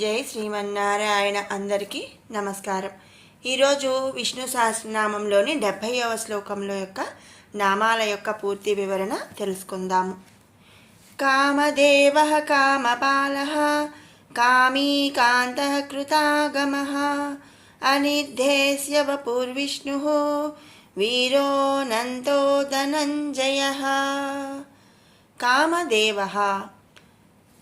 జై శ్రీమన్నారాయణ అందరికీ నమస్కారం. ఈరోజు విష్ణు సహస్రనామంలోని డెబ్భైవ శ్లోకంలో యొక్క నామాల యొక్క పూర్తి వివరణ తెలుసుకుందాము. కామదేవ కామపాల కామీ కాంత కృతాగమ అనిర్ధేస్య వపుర్విష్ణు వీరోనంతో ధనంజయ కామదేవ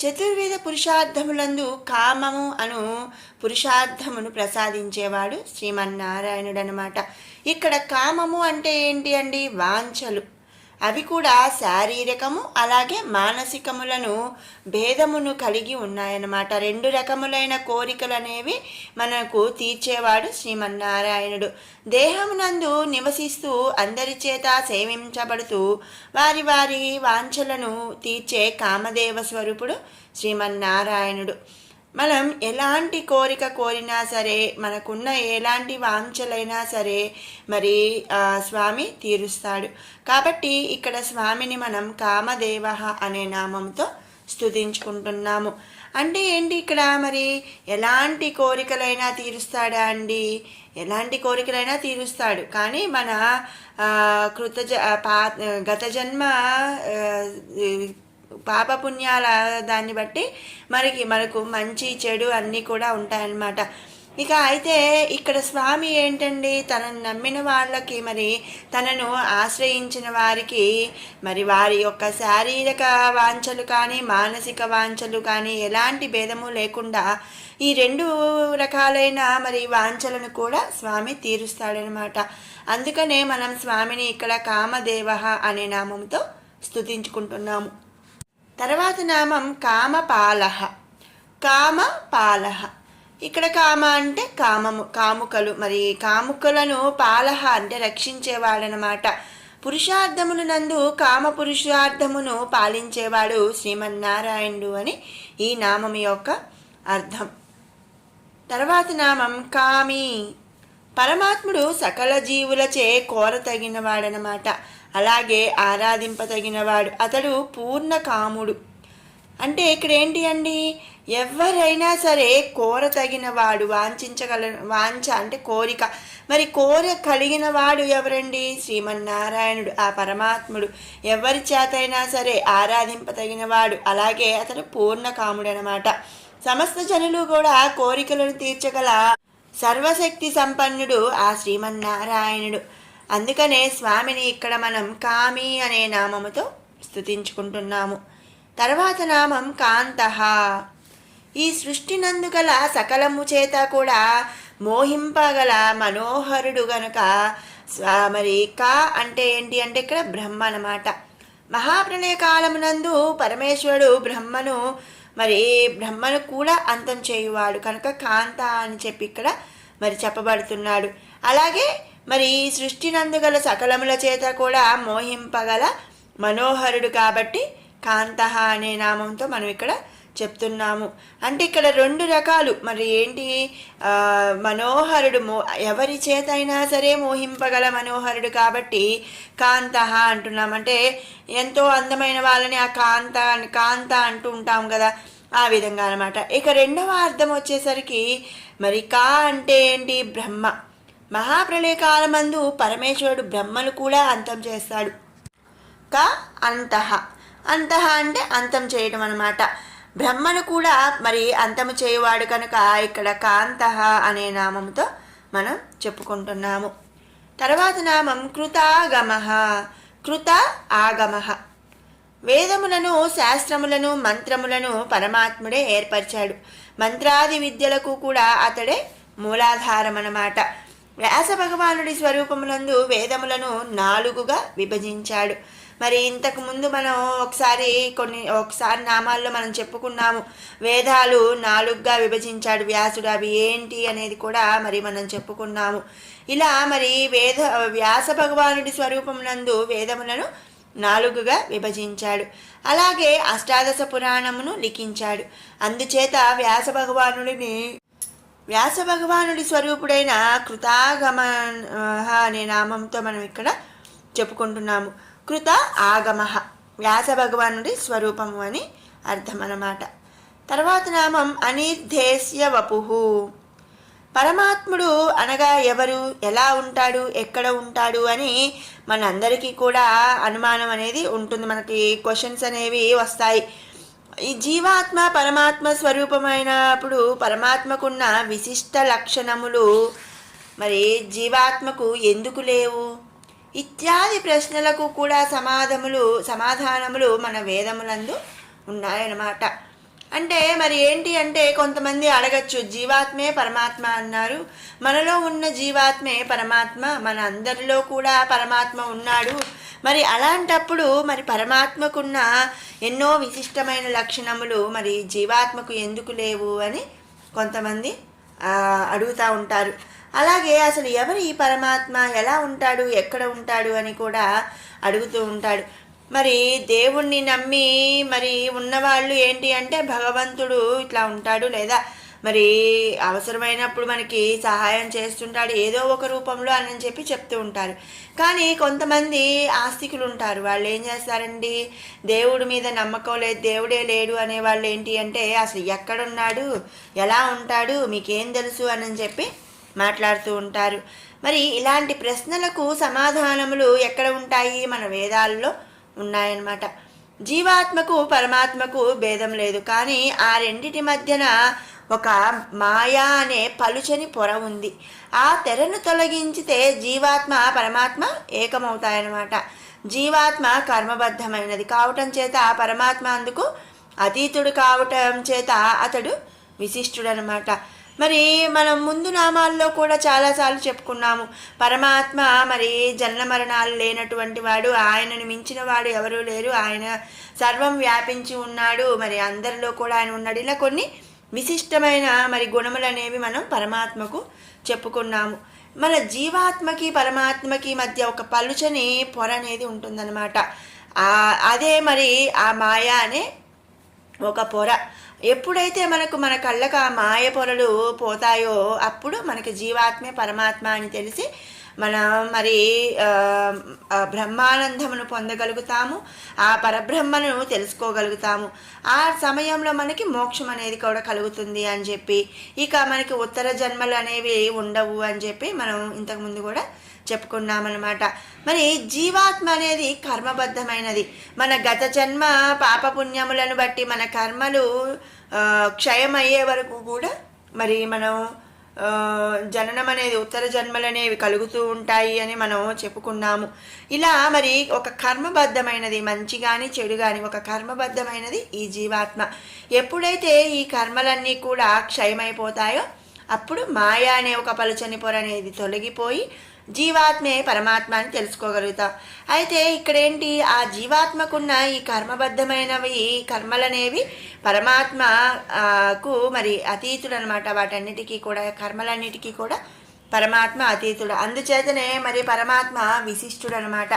చతుర్వేద పురుషార్థములందు కామము అను పురుషార్థమును ప్రసాదించేవాడు శ్రీమన్నారాయణుడు అనమాట ఇక్కడ కామము అంటే ఏంటి అండి? వాంఛలు. అవి కూడా శారీరకము అలాగే మానసికములను భేదమును కలిగి ఉన్నాయన్నమాట. రెండు రకములైన కోరికలు అనేవి మనకు తీర్చేవాడు శ్రీమన్నారాయణుడు. దేహమునందు నివసిస్తూ అందరి చేత సేవించబడుతూ వారి వారి వాంఛలను తీర్చే కామదేవ స్వరూపుడు శ్రీమన్నారాయణుడు. మనం ఎలాంటి కోరిక కోరినా సరే మనకున్న ఎలాంటి వాంఛలైనా సరే మరి స్వామి తీరుస్తాడు. కాబట్టి ఇక్కడ స్వామిని మనం కామదేవ అనే నామంతో స్థుతించుకుంటున్నాము అంటే ఏంటి ఇక్కడ మరి? ఎలాంటి కోరికలైనా తీరుస్తాడా అండి? ఎలాంటి కోరికలైనా తీరుస్తాడు. కానీ మన కృతజ కృత పా గత జన్మ పాపపుణ్యాల దాన్ని బట్టి మనకి మనకు మంచి చెడు అన్నీ కూడా ఉంటాయన్నమాట. ఇక అయితే ఇక్కడ స్వామి ఏంటండి? తనను నమ్మిన వాళ్ళకి మరి తనను ఆశ్రయించిన వారికి మరి వారి యొక్క శారీరక వాంఛలు కానీ మానసిక వాంఛలు కానీ ఎలాంటి భేదము లేకుండా ఈ రెండు రకాలైన మరి వాంఛలను కూడా స్వామి తీరుస్తాడనమాట అందుకనే మనం స్వామిని ఇక్కడ కామదేవ అనే నామంతో స్తుతించుకుంటున్నాము. తర్వాత నామం కామపాలహ. కామపాలహ. ఇక్కడ కామ అంటే కామము కాముకలు. మరి కాముకలను పాలహ అంటే రక్షించేవాడనమాట. పురుషార్థములు నందు కామ పురుషార్థమును పాలించేవాడు శ్రీమన్నారాయణుడు అని ఈ నామం యొక్క అర్థం. తర్వాత నామం కామి. పరమాత్ముడు సకల జీవులచే కోరతగినవాడనమాట. అలాగే ఆరాధింపతగినవాడు అతడు పూర్ణ కాముడు అంటే ఇక్కడ ఏంటి అండి ఎవరైనా సరే కోర తగినవాడు వాంఛించగల వాంఛ అంటే కోరిక. మరి కోర కలిగిన వాడు ఎవరండి? శ్రీమన్నారాయణుడు ఆ పరమాత్ముడు. ఎవరి చేతైనా సరే ఆరాధింపతగినవాడు అలాగే అతడు పూర్ణ కాముడు అనమాట సమస్త జనులు కూడా కోరికలను తీర్చగల సర్వశక్తి సంపన్నుడు ఆ శ్రీమన్నారాయణుడు. అందుకనే స్వామిని ఇక్కడ మనం కామి అనే నామముతో స్థుతించుకుంటున్నాము తర్వాత నామం కాంతః ఈ సృష్టి నందు గల సకలము చేత కూడా మోహింపగల మనోహరుడు గనుక స్వ- మరి కా అంటే ఏంటి అంటే ఇక్కడ బ్రహ్మ అన్నమాట. మహాప్రళయ కాలమునందు పరమేశ్వరుడు బ్రహ్మను మరి బ్రహ్మను కూడా అంతం చేయువాడు. కనుక కాంత అని చెప్పి ఇక్కడ మరి చెప్పబడుతున్నాడు. అలాగే మరి ఈ సృష్టి గల సకలముల చేత కూడా మోహింపగల మనోహరుడు కాబట్టి కాంతః అనే నామంతో మనం ఇక్కడ చెప్తున్నాము. అంటే ఇక్కడ రెండు రకాలు. మరి ఏంటి? మనోహరుడు మో ఎవరి చేత అయినా సరే మోహింపగల మనోహరుడు కాబట్టి కాంతః అంటున్నాం. అంటే ఎంతో అందమైన వాళ్ళని ఆ కాంత కాంత అంటూ ఉంటాం కదా ఆ విధంగా అనమాట ఇక రెండవ అర్థం వచ్చేసరికి మరి కా అంటే ఏంటి? బ్రహ్మ. మహాప్రళయకాలమందు పరమేశ్వరుడు బ్రహ్మను కూడా అంతం చేస్తాడు. క అంతః. అంతః అంటే అంతం చేయడం అనమాట బ్రహ్మను కూడా మరి అంతము చేయవాడు కనుక ఇక్కడ కాంతః అనే నామంతో మనం చెప్పుకుంటున్నాము. తర్వాత నామం కృతాగమ. కృత ఆగమ. వేదములను శాస్త్రములను మంత్రములను పరమాత్ముడే ఏర్పరిచాడు. మంత్రాది విద్యలకు కూడా అతడే మూలాధారం అన్నమాట వ్యాస భగవానుడి స్వరూపములందు వేదములను నాలుగుగా విభజించాడు. మరి ఇంతకు ముందు మనం ఒకసారి కొన్ని ఒకసారి నామాల్లో మనం చెప్పుకున్నాము వేదాలు నాలుగుగా విభజించాడు వ్యాసుడు. అవి ఏంటి అనేది కూడా మరి మనం చెప్పుకున్నాము. ఇలా మరి వేద వ్యాస భగవానుడి స్వరూపమునందు వేదములను నాలుగుగా విభజించాడు. అలాగే అష్టాదశ పురాణమును లిఖించాడు. అందుచేత వ్యాస భగవానుడిని వ్యాస భగవానుడి స్వరూపుడైన కృతాగమ అనే నామంతో మనం ఇక్కడ చెప్పుకుంటున్నాము. కృత ఆగమ వ్యాస భగవానుడి స్వరూపము అని అర్థం అన్నమాట తర్వాత నామం అనిర్దేశ్య వపుహు పరమాత్ముడు అనగా ఎవరు ఎలా ఉంటాడు ఎక్కడ ఉంటాడు అని మనందరికీ కూడా అనుమానం అనేది ఉంటుంది. మనకి క్వశ్చన్స్ అనేవి వస్తాయి. ఈ జీవాత్మ పరమాత్మ స్వరూపమైనప్పుడు పరమాత్మకున్న విశిష్ట లక్షణములు మరి జీవాత్మకు ఎందుకు లేవు? ఇత్యాది ప్రశ్నలకు కూడా సమాధములు సమాధానములు మన వేదములందు ఉన్నాయన్నమాట. అంటే మరి ఏంటి అంటే కొంతమంది అడగచ్చు జీవాత్మే పరమాత్మ అన్నారు. మనలో ఉన్న జీవాత్మే పరమాత్మ మన అందరిలో కూడా పరమాత్మ ఉన్నాడు. మరి అలాంటప్పుడు మరి పరమాత్మకున్న ఎన్నో విశిష్టమైన లక్షణములు మరి జీవాత్మకు ఎందుకు లేవు అని కొంతమంది అడుగుతూ ఉంటారు. అలాగే అసలు ఎవరు ఈ పరమాత్మ ఎలా ఉంటాడు ఎక్కడ ఉంటాడు అని కూడా అడుగుతూ ఉంటాడు. మరి దేవుణ్ణి నమ్మి మరి ఉన్నవాళ్ళు ఏంటి అంటే భగవంతుడు ఇట్లా ఉంటాడు లేదా? మరి అవసరమైనప్పుడు మనకి సహాయం చేస్తుంటాడు ఏదో ఒక రూపంలో అని చెప్పి చెప్తూ ఉంటారు. కానీ కొంతమంది ఆస్తికులు ఉంటారు. వాళ్ళు ఏం చేస్తారండి? దేవుడి మీద నమ్మకం లేదు దేవుడే లేడు అనే వాళ్ళు ఏంటి అంటే అసలు ఎక్కడున్నాడు? ఎలా ఉంటాడు? మీకేం తెలుసు? అని చెప్పి మాట్లాడుతూ ఉంటారు. మరి ఇలాంటి ప్రశ్నలకు సమాధానములు ఎక్కడ ఉంటాయి మన వేదాల్లో? ఉన్నాయన్నమాట. జీవాత్మకు పరమాత్మకు భేదం లేదు. కానీ ఆ రెండిటి మధ్యన ఒక మాయా అనే పలుచని పొర ఉంది. ఆ తెరను తొలగించితే జీవాత్మ పరమాత్మ ఏకమవుతాయన్నమాట. జీవాత్మ కర్మబద్ధమైనది కావటం చేత పరమాత్మ అందుకు అతీతుడు కావటం చేత అతడు విశిష్టుడనమాట మరి మనం ముందు నామాల్లో కూడా చాలాసార్లు చెప్పుకున్నాము. పరమాత్మ మరి జన్మ మరణాలు లేనటువంటి వాడు ఆయనను మించిన వాడు ఎవరూ లేరు. ఆయన సర్వం వ్యాపించి ఉన్నాడు. మరి అందరిలో కూడా ఆయన ఉన్నాడు. ఇలా కొన్ని విశిష్టమైన మరి గుణములు అనేవి మనం పరమాత్మకు చెప్పుకున్నాము. మన జీవాత్మకి పరమాత్మకి మధ్య ఒక పలుచని పొర అనేది ఉంటుందన్నమాట. అదే మరి ఆ మాయ అనే ఒక పొర. ఎప్పుడైతే మనకు మన కళ్ళకు ఆ మాయ పొరలు పోతాయో అప్పుడు మనకి జీవాత్మే పరమాత్మ అని తెలిసి మనం మరి బ్రహ్మానందమును పొందగలుగుతాము ఆ పరబ్రహ్మను తెలుసుకోగలుగుతాము. ఆ సమయంలో మనకి మోక్షం అనేది కూడా కలుగుతుంది అని చెప్పి ఇక మనకి ఉత్తర జన్మలు అనేవి ఉండవు అని చెప్పి మనం ఇంతకుముందు కూడా చెప్పుకున్నామన్నమాట. మరి జీవాత్మ అనేది కర్మబద్ధమైనది. మన గత జన్మ పాపపుణ్యములను బట్టి మన కర్మలు క్షయమయ్యే వరకు కూడా మరి మనం జననం అనేది ఉత్తర జన్మలు అనేవి కలుగుతూ ఉంటాయి అని మనం చెప్పుకున్నాము. ఇలా మరి ఒక కర్మబద్ధమైనది మంచి కానీ చెడు కానీ ఒక కర్మబద్ధమైనది ఈ జీవాత్మ. ఎప్పుడైతే ఈ కర్మలన్నీ కూడా క్షయమైపోతాయో అప్పుడు మాయ అనే ఒక పలుచని పొర అనేది తొలగిపోయి జీవాత్మే పరమాత్మ అని తెలుసుకోగలుగుతాం. అయితే ఇక్కడేంటి? ఆ జీవాత్మకున్న ఈ కర్మబద్ధమైనవి కర్మలనేవి పరమాత్మ కు మరి అతీతుడు అనమాట వాటన్నిటికీ కూడా కర్మలన్నిటికీ కూడా పరమాత్మ అతీతుడు. అందుచేతనే మరి పరమాత్మ విశిష్టుడు అనమాట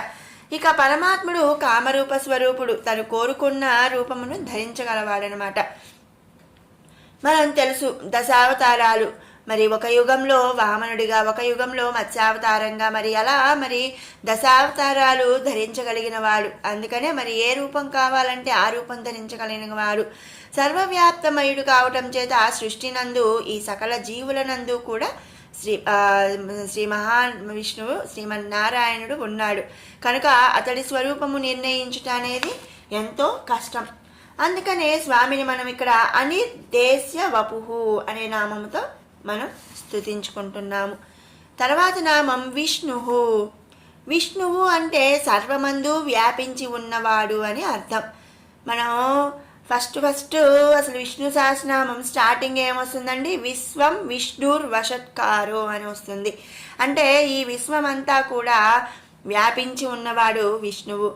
ఇక పరమాత్ముడు కామరూప స్వరూపుడు. తను కోరుకున్న రూపమును ధరించగలవాడనమాట. మనం తెలుసు దశావతారాలు. మరి ఒక యుగంలో వామనుడిగా ఒక యుగంలో మత్స్యావతారంగా మరి అలా మరి దశావతారాలు ధరించగలిగిన వాడు. అందుకనే మరి ఏ రూపం కావాలంటే ఆ రూపం ధరించగలిగిన వాడు. సర్వవ్యాప్తమయుడు కావటం చేత ఆ సృష్టినందు ఈ సకల జీవులనందు కూడా శ్రీ శ్రీ మహావిష్ణువు శ్రీమన్నారాయణుడు ఉన్నాడు. కనుక అతడి స్వరూపము నిర్ణయించుట అనేది ఎంతో కష్టం. అందుకనే స్వామిని మనం ఇక్కడ అనిర్దేశ్య వపుహు అనే నామముతో మనం స్థుతించుకుంటున్నాము తర్వాత నామం విష్ణువు. విష్ణువు అంటే సర్వమందు వ్యాపించి ఉన్నవాడు అని అర్థం. మనం ఫస్ట్ ఫస్ట్ అసలు విష్ణు సహస్రనామం స్టార్టింగ్ ఏమొస్తుందండి? విశ్వం విష్ణుర్ వషత్కారు అని వస్తుంది. అంటే ఈ విశ్వం అంతా కూడా వ్యాపించి ఉన్నవాడు విష్ణువు.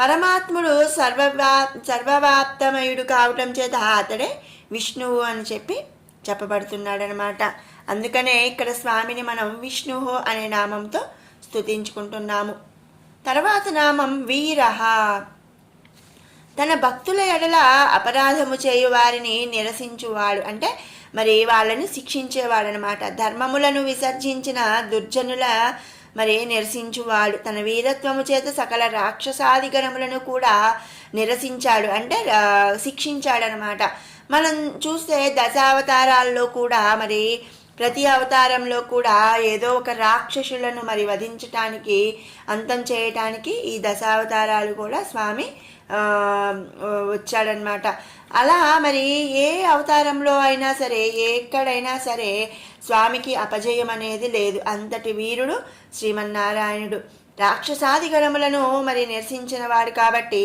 పరమాత్ముడు సర్వవ్యా సర్వవ్యాప్తమయుడు కావటం చేత అతడే విష్ణువు అని చెప్పి చెప్పబడుతున్నాడనమాట. అందుకనే ఇక్కడ స్వామిని మనం విష్ణుహో అనే నామంతో స్తుతించుకుంటున్నాము. తర్వాత నామం వీరహ. తన భక్తుల ఎడల అపరాధము చేయు వారిని నిరసించువాడు. అంటే మరి వాళ్ళని శిక్షించేవాడనమాట. ధర్మములను విసర్జించిన దుర్జనుల మరి నిరసించువాడు. తన వీరత్వము చేత సకల రాక్షసాధిగణములను కూడా నిరసించాడు. అంటే శిక్షించాడనమాట. మనం చూస్తే దశావతారాల్లో కూడా మరి ప్రతి అవతారంలో కూడా ఏదో ఒక రాక్షసులను మరి వధించటానికి అంతం చేయటానికి ఈ దశావతారాలు కూడా స్వామి వచ్చాడనమాట అలా మరి ఏ అవతారంలో అయినా సరే ఎక్కడైనా సరే స్వామికి అపజయం అనేది లేదు. అంతటి వీరుడు శ్రీమన్నారాయణుడు. రాక్షసాది గణములను మరి నిరసించిన వాడు కాబట్టి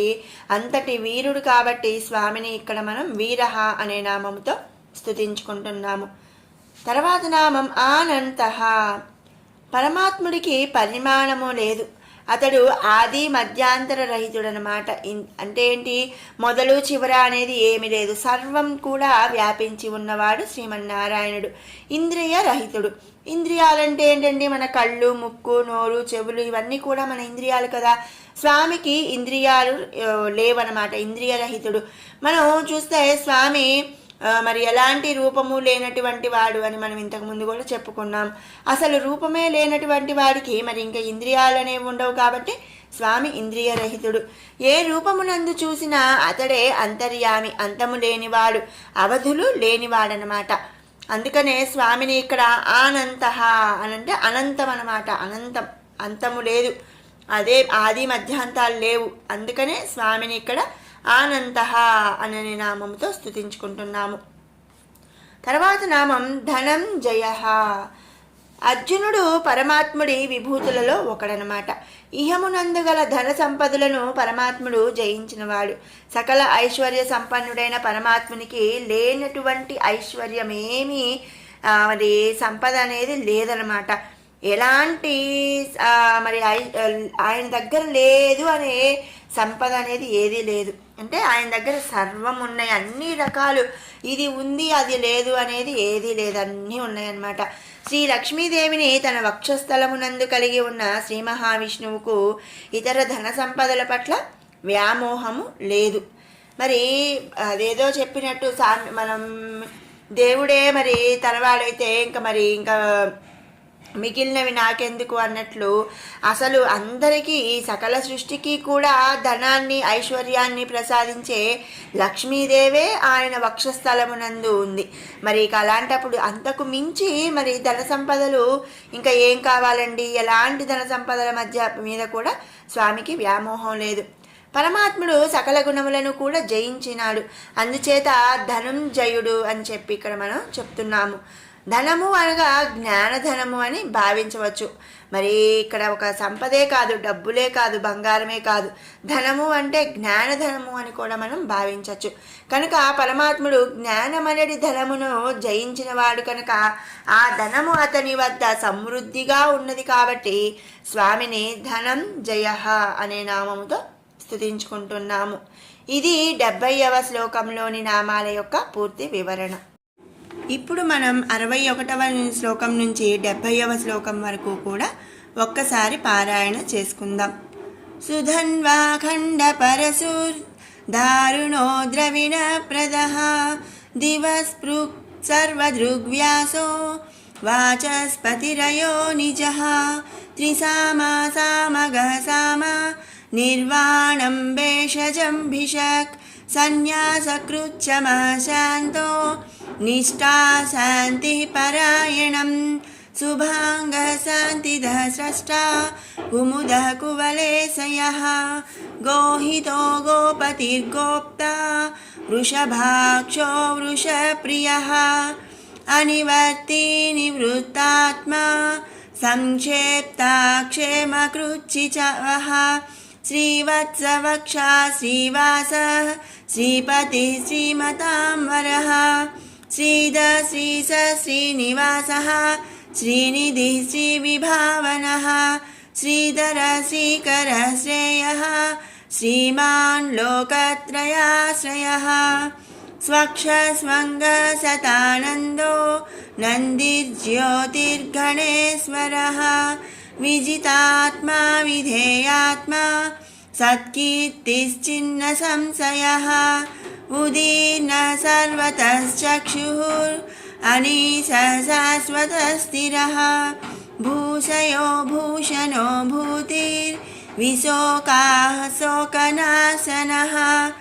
అంతటి వీరుడు కాబట్టి స్వామిని ఇక్కడ మనం వీరహ అనే నామంతో స్థుతించుకుంటున్నాము తర్వాత నామం ఆనంత. పరమాత్ముడికి పరిమాణము లేదు. అతడు ఆది మధ్యాంతర రహితుడనమాట. అంటే ఏంటి? మొదలు చివర అనేది ఏమి లేదు. సర్వం కూడా వ్యాపించి ఉన్నవాడు శ్రీమన్నారాయణుడు ఇంద్రియ రహితుడు. ఇంద్రియాలంటే ఏంటండి? మన కళ్ళు ముక్కు నోరు చెవులు ఇవన్నీ కూడా మన ఇంద్రియాలు కదా. స్వామికి ఇంద్రియాలు లేవనమాట. ఇంద్రియ రహితుడు. మనం చూస్తే స్వామి మరి ఎలాంటి రూపము లేనటువంటి వాడు అని మనం ఇంతకు ముందు కూడా చెప్పుకున్నాం. అసలు రూపమే లేనటువంటి వాడికి మరి ఇంకా ఇంద్రియాలు అనేవి ఉండవు కాబట్టి స్వామి ఇంద్రియరహితుడు ఏ రూపమునందు చూసినా అతడే అంతర్యామి అంతము లేనివాడు అవధులు లేనివాడనమాట. అందుకనే స్వామిని ఇక్కడ ఆనంత అనంటే అనంతం అనమాట అనంతం అంతము లేదు. అదే ఆది మధ్యాంతాలు లేవు. అందుకనే స్వామిని ఇక్కడ ఆనంత అనే నామంతో స్తుతించుకుంటున్నాము. తర్వాత నామం ధనం జయ. అర్జునుడు పరమాత్ముడి విభూతులలో ఒకడనమాట. ఇహమునందుగల ధన సంపదలను పరమాత్ముడు జయించినవాడు. సకల ఐశ్వర్య సంపన్నుడైన పరమాత్మునికి లేనటువంటి ఐశ్వర్యమేమీ మరి సంపద అనేది లేదనమాట. ఎలాంటి మరి ఆయన దగ్గర లేదు అనే సంపద అనేది ఏదీ లేదు. అంటే ఆయన దగ్గర సర్వం ఉన్నాయి అన్ని రకాలు. ఇది ఉంది అది లేదు అనేది ఏదీ లేదు అన్నీ ఉన్నాయన్నమాట. శ్రీ లక్ష్మీదేవిని తన వక్షస్థలమునందు కలిగి ఉన్న శ్రీ మహావిష్ణువుకు ఇతర ధన సంపదల పట్ల వ్యామోహము లేదు. మరి అదేదో చెప్పినట్టు సా మనం దేవుడే మరి తనవాడైతే ఇంకా మరి ఇంకా మిగిలినవి నాకెందుకు అన్నట్లు అసలు అందరికీ ఈ సకల సృష్టికి కూడా ధనాన్ని ఐశ్వర్యాన్ని ప్రసాదించే లక్ష్మీదేవే ఆయన వక్షస్థలమునందు ఉంది. మరి ఇక అలాంటప్పుడు అంతకు మించి మరి ధన సంపదలు ఇంకా ఏం కావాలండి? ఎలాంటి ధన సంపదల మధ్య మీద కూడా స్వామికి వ్యామోహం లేదు. పరమాత్ముడు సకల గుణములను కూడా జయించినాడు. అందుచేత ధనుంజయుడు అని చెప్పి ఇక్కడ మనం చెప్తున్నాము. ధనము అనగా జ్ఞానధనము అని భావించవచ్చు. మరి ఇక్కడ ఒక సంపదే కాదు డబ్బులే కాదు బంగారమే కాదు. ధనము అంటే జ్ఞానధనము అని కూడా మనం భావించవచ్చు. కనుక పరమాత్ముడు జ్ఞానం అనేది ధనమును జయించిన వాడు కనుక ఆ ధనము అతని వద్ద సమృద్ధిగా ఉన్నది కాబట్టి స్వామిని ధనం జయ అనే నామముతో స్థుతించుకుంటున్నాము ఇది డెబ్బైవ శ్లోకంలోని నామాల యొక్క పూర్తి వివరణ. ఇప్పుడు మనం అరవై ఒకటవ శ్లోకం నుంచి డెబ్భైవ శ్లోకం వరకు కూడా ఒక్కసారి పారాయణ చేసుకుందాం. సుధన్వాఖండ పరశుర్ దారుణో ద్రవిణ ప్రద దివస్పృక్ సర్వదృగ్వ్యాసో వాచస్పతిరయో నిజ త్రిసామా సామగ సామ నిర్వాణం భేషజం భిషక్ సన్యాసకృచ్చమశాంతో నిష్టా శాంతి పరాయణం శుభాంగ శాంతిద స్రష్టా కుముద కువలేశయ గోహితో గోపతిర్గోప్తా వృషభాక్షో వృషప్రియ అనివర్తి నివృత్తాత్మా సంక్షేప్తాక్షేమకృచ్చి చ श्रीवत्सवक्षा श्रीवास श्रीपति श्रीमतां वरः श्रीद श्रीस श्रीनिवासः श्रीनिधिः श्रीविभावनः श्रीधर श्रीकर श्रेयः श्रीमान् लोकत्रयाश्रयः स्वक्षस्वङ्गसतानन्दो नन्दिर्ज्योतिर्गणेश्वरः विजितात्मा, विधेयात्मा सत्कीर्तिश्चिन्न संशयः उदीर्न सर्वतश्चक्षुः अनीश भूषयो भूषणो भूतिर्विशोकाः शोकनाशनः,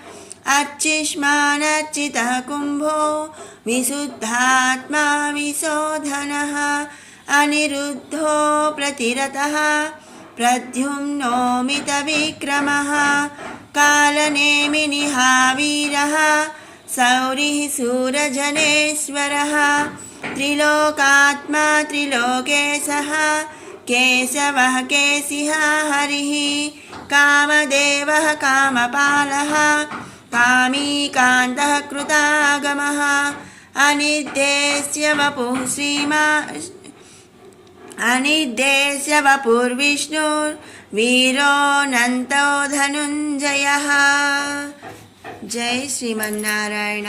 अर्चिष्मानर्चितः कुम्भो, विशुद्धात्मा विशोधनः। అనిరుద్ధో ప్రతిరత ప్రద్యుమ్నోమిత విక్రమ కాలనేమి హావీర సౌరి సూరజనేశ్వర త్రిలోకాత్మా త్రిలోకేశ కేశవ కేశిహ హరి కామదేవ కామపాల కామీకాంత కృతాగమ అనిర్దేశ్య వపు శ్రీమా अनिर्देश्य वपुर्विष्णुर्वीरोऽनन्तो धनुञ्जयः जय श्रीमन्नारायण